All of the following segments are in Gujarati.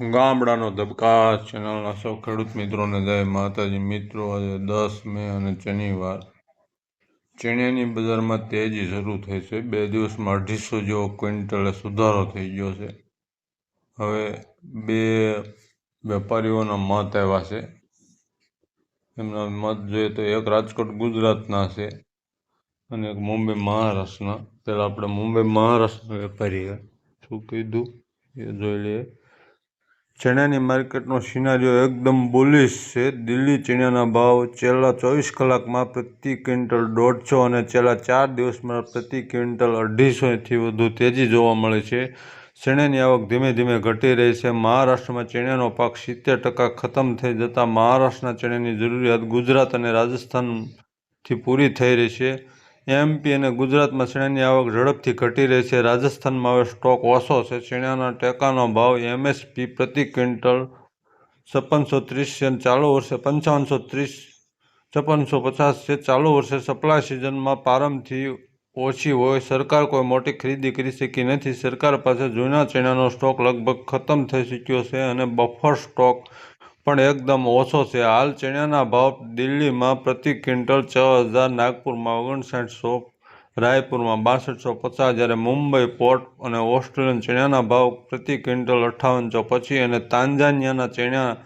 ગામડાનો ધબકા ચેનલના સૌ ખેડૂત મિત્રોને જય માતાજી. મિત્રો, આજે દસ મે અને શનિવાર. ચણિયાની બજારમાં તેજી શરૂ થઈ છે. બે દિવસમાં અઢીસો જેવો ક્વિન્ટલે સુધારો થઈ ગયો છે. હવે બે વેપારીઓના મત આવ્યા છે. એમના મત જોઈએ તો એક રાજકોટ ગુજરાતના છે અને એક મુંબઈ મહારાષ્ટ્રના. પહેલાં આપણે મુંબઈ મહારાષ્ટ્રના વેપારીએ શું કીધું? એ જોઈ લઈએ. ચણાની માર્કેટનો સિનારીઓ એકદમ બુલિશ છે. દિલ્હી ચણાના ભાવ છેલ્લા ચોવીસ કલાકમાં પ્રતિ ક્વિન્ટલ દોઢસો અને છેલ્લા ચાર દિવસમાં પ્રતિ ક્વિન્ટલ અઢીસોથી વધુ તેજી જોવા મળે છે. ચણાની આવક ધીમે ધીમે ઘટી રહી છે. મહારાષ્ટ્રમાં ચણાનો પાક સિત્તેર ટકા ખતમ થઈ જતાં મહારાષ્ટ્રના ચણાની જરૂરિયાત ગુજરાત અને રાજસ્થાનથી પૂરી થઈ રહી છે. એમપી અને ગુજરાતમાં ચણાની આવક ઝડપથી ઘટી રહી છે. રાજસ્થાનમાં હવે સ્ટોક ઓછો છે. શેણાના ટેકાનો ભાવ એમએસપી પ્રતિ ક્વિન્ટલ છપ્પનસો ત્રીસ છે ચાલુ વર્ષે પંચાવનસો ત્રીસ, છપ્પનસો પચાસ છે. ચાલુ વર્ષે સપ્લાય સિઝનમાં પારમથી ઓછી હોય. સરકાર કોઈ મોટી ખરીદી કરી શકી નથી. સરકાર પાસે જૂના ચણાનો સ્ટોક લગભગ ખતમ થઈ ચૂક્યો છે અને બફર સ્ટોક પણ એકદમ ઓછો છે. હાલ ચણાના ભાવ દિલ્હીમાં પ્રતિ ક્વિન્ટલ છ હજાર, નાગપુરમાં ઓગણસાઠસો, રાયપુરમાં બાસઠસો પચાસ જ્યારે મુંબઈ, પોર્ટ અને ઓસ્ટ્રેલિયન ચણાના ભાવ પ્રતિ ક્વિન્ટલ અઠ્ઠાવનસો પછી અને તાંજાનિયાના ચણા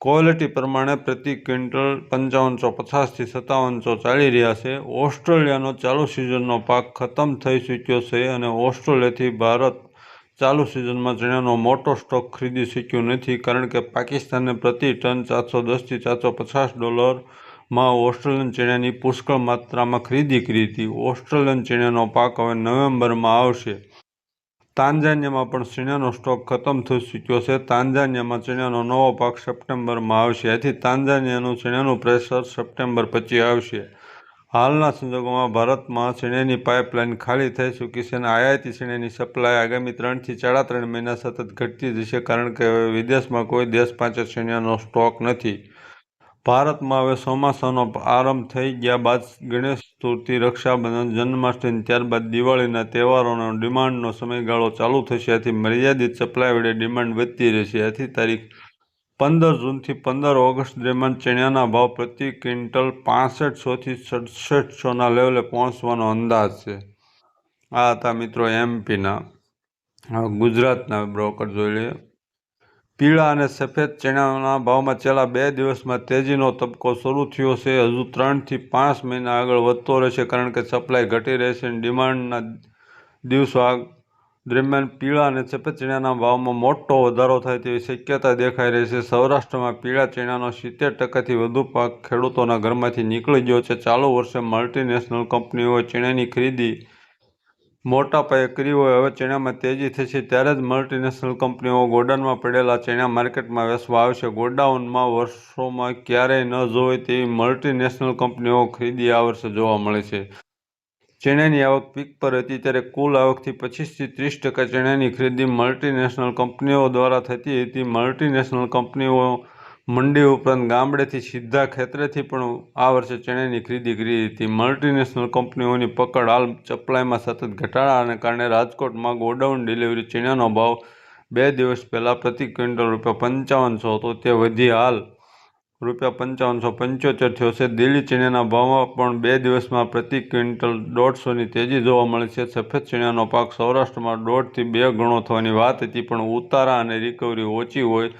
ક્વોલિટી પ્રમાણે પ્રતિ ક્વિન્ટલ પંચાવનસો પચાસથી સત્તાવનસો ચાલી રહ્યા છે. ઓસ્ટ્રેલિયાનો ચાલુ સિઝનનો પાક ખતમ થઈ ચૂક્યો છે અને ઓસ્ટ્રેલિયાથી ભારત ચાલુ સિઝનમાં ચણાનો મોટો સ્ટોક ખરીદી શક્યું નથી કારણ કે પાકિસ્તાને પ્રતિ ટન ચારસો દસથી ચારસો પચાસ ડોલરમાં ઓસ્ટ્રેલિયન ચણાની પુષ્કળ માત્રામાં ખરીદી કરી હતી. ઓસ્ટ્રેલિયન ચણાનો પાક હવે નવેમ્બરમાં આવશે. તાંજાનિયામાં પણ ચણાનો સ્ટોક ખતમ થઈ ચૂક્યો છે. તાંજાનિયામાં ચણાનો નવો પાક સપ્ટેમ્બરમાં આવશે. આથી તાંજાનિયાનું ચણાનું પ્રેશર સપ્ટેમ્બર પછી આવશે. હાલના સંજોગોમાં ભારતમાં શ્રેણીની પાઇપલાઇન ખાલી થઈ ચૂકી છે અને આયાતી શ્રેણીની સપ્લાય આગામી ત્રણથી સાડા ત્રણ મહિના સતત ઘટતી જશે કારણ કે હવે વિદેશમાં કોઈ દેશ પાસે શ્રેણીનો સ્ટોક નથી. ભારતમાં હવે ચોમાસાનો આરંભ થઈ ગયા બાદ ગણેશ ચતુર્થી, રક્ષાબંધન, જન્માષ્ટમી, ત્યારબાદ દિવાળીના તહેવારોનો ડિમાન્ડનો સમયગાળો ચાલુ થશે, આથી મર્યાદિત સપ્લાય વડે ડિમાન્ડ વધતી રહેશે. આથી તારીખ પંદર જૂનથી પંદર ઓગસ્ટ દરમિયાન ચણિયાના ભાવ પ્રતિ ક્વિન્ટલ પાસઠસોથી સડસઠસોના લેવલે પહોંચવાનો અંદાજ છે. આ હતા મિત્રો એમપીના ગુજરાતના બ્રોકર જોઈ લઈએ. પીળા અને સફેદ ચણાના ભાવમાં છેલ્લા બે દિવસમાં તેજીનો તબક્કો શરૂ થયો છે. હજુ ત્રણથી પાંચ મહિના આગળ વધતો રહેશે કારણ કે સપ્લાય ઘટી રહેશે અને ડિમાન્ડના દિવસો દરમિયાન પીળા અને સફેદ ચણાના ભાવમાં મોટો વધારો થાય તેવી શક્યતા દેખાઈ રહી છે. સૌરાષ્ટ્રમાં પીળા ચણાનો સિત્તેર ટકાથી વધુ પાક ખેડૂતોના ઘરમાંથી નીકળી ગયો છે. ચાલુ વર્ષે મલ્ટીનેશનલ કંપનીઓએ ચણાની ખરીદી મોટા પાયે કરી હોય હવે ચણામાં તેજી થશે. ત્યારે જ મલ્ટીનેશનલ કંપનીઓ ગોડાઉનમાં પડેલા ચણા માર્કેટમાં વેચવા આવશે. ગોડાઉનમાં વર્ષોમાં ક્યારેય ન જોઈ તેવી મલ્ટીનેશનલ કંપનીઓ ખરીદી આ વર્ષે જોવા મળે છે. ચણાની આવક પીક પર હતી ત્યારે કુલ આવકથી પચીસથી ત્રીસ ટકા ચણાની ખરીદી મલ્ટીનેશનલ કંપનીઓ દ્વારા થતી હતી. મલ્ટીનેશનલ કંપનીઓ મંડી ઉપરાંત ગામડેથી સીધા ખેતરેથી પણ આ વર્ષે ચણાની ખરીદી કરી હતી. મલ્ટીનેશનલ કંપનીઓની પકડ હાલ સપ્લાયમાં સતત ઘટાડાને કારણે રાજકોટમાં ગોડાઉન ડિલિવરી ચણાનો ભાવ બે દિવસ પહેલાં પ્રતિ ક્વિન્ટલ રૂપિયા પંચાવનસો હતો. તે વધી હાલ રૂપિયા પંચાવનસો પંચોતેર થયો છે. દિલ્હી ચણાના ભાવમાં પણ બે દિવસમાં પ્રતિ ક્વિન્ટલ દોઢસોની તેજી જોવા મળે છે. સફેદ ચણાનો પાક સૌરાષ્ટ્રમાં દોઢથી બે ગણો થવાની વાત હતી, પણ ઉતારા અને રિકવરી ઓછી હોય.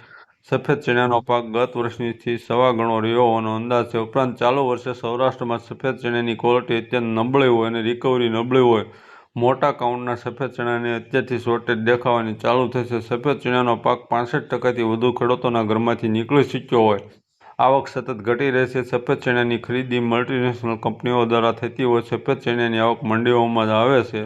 સફેદ ચણાનો પાક ગત વર્ષનીથી સવા ગણો રહ્યો હોવાનો અંદાજ છે. ઉપરાંત ચાલુ વર્ષે સૌરાષ્ટ્રમાં સફેદ ચણાની ક્વોલિટી અત્યંત નબળી હોય અને રિકવરી નબળી હોય. મોટા કાઉન્ટના સફેદ ચણાની અત્યારથી શોર્ટેજ દેખાવાની ચાલુ થશે. સફેદ ચણાનો પાક પાસઠ ટકાથી વધુ ખેડૂતોના ઘરમાંથી નીકળી શક્યો હોય. આવક સતત ઘટી રહી છે. સફેદ ચણાની ખરીદી મલ્ટીનેશનલ કંપનીઓ દ્વારા થતી હોય સફેદ ચણાની આવક મંડીઓમાં આવે છે.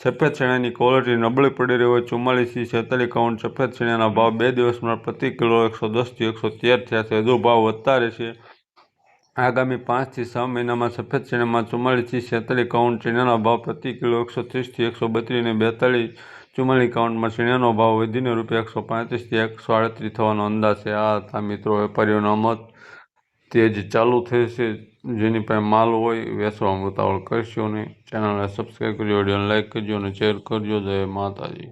સફેદ ચણાની ક્વોલિટી નબળી પડી રહી હોય ચુમ્માલીસથી છેતાલીસ કાઉન્ટ સફેદ ચણાના ભાવ બે દિવસમાં પ્રતિ કિલો એકસો દસથી એકસો તેર થયા છે. હજુ ભાવ વધતા રહેશે આગામી પાંચથી છ મહિનામાં સફેદ ચણામાં ચુમ્માલીસથી છેતાલીસ કાઉન્ટ ચણાના ભાવ પ્રતિ કિલો એકસો ત્રીસથી એકસો બત્રીસ અને બેતાલીસ ચુમ્માલીસ એકાઉન્ટમાં શેણાનો ભાવ વધીને રૂપિયા એકસો પાંત્રીસથી એકસો આડત્રીસ થવાનો અંદાજ છે. આ હતા મિત્રો વેપારીઓનો મત. તેજ ચાલુ થશે. જેની પાસે માલ હોય વેચવામાં ઉતાવળ કરશો નહીં. ચેનલને સબસ્ક્રાઈબ કરજો, વિડીયોને લાઇક કરજો અને શેર કરજો. જય માતાજી.